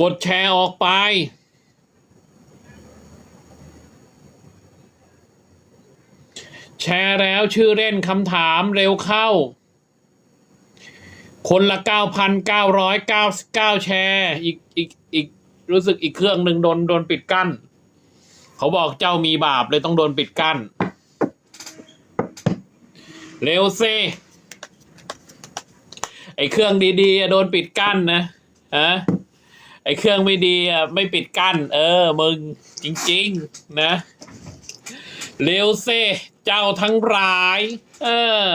กดแชร์ออกไป แชร์แล้วชื่อเล่นคำถามเร็วเข้า คนละ 9,999 แชร์ อีกอีกอีกรู้สึกอีกเครื่องหนึ่งโดนโดนปิดกั้น เขาบอกเจ้ามีบาปเลยต้องโดนปิดกั้น เร็วซิไอเครื่องดีๆ โดนปิดกั้นนะฮะ ไอเครื่องไม่ดีอะไม่ปิดกั้น เออ มึงจริง ๆ นะ เร็วซิเจ้าทั้งหลาย เออ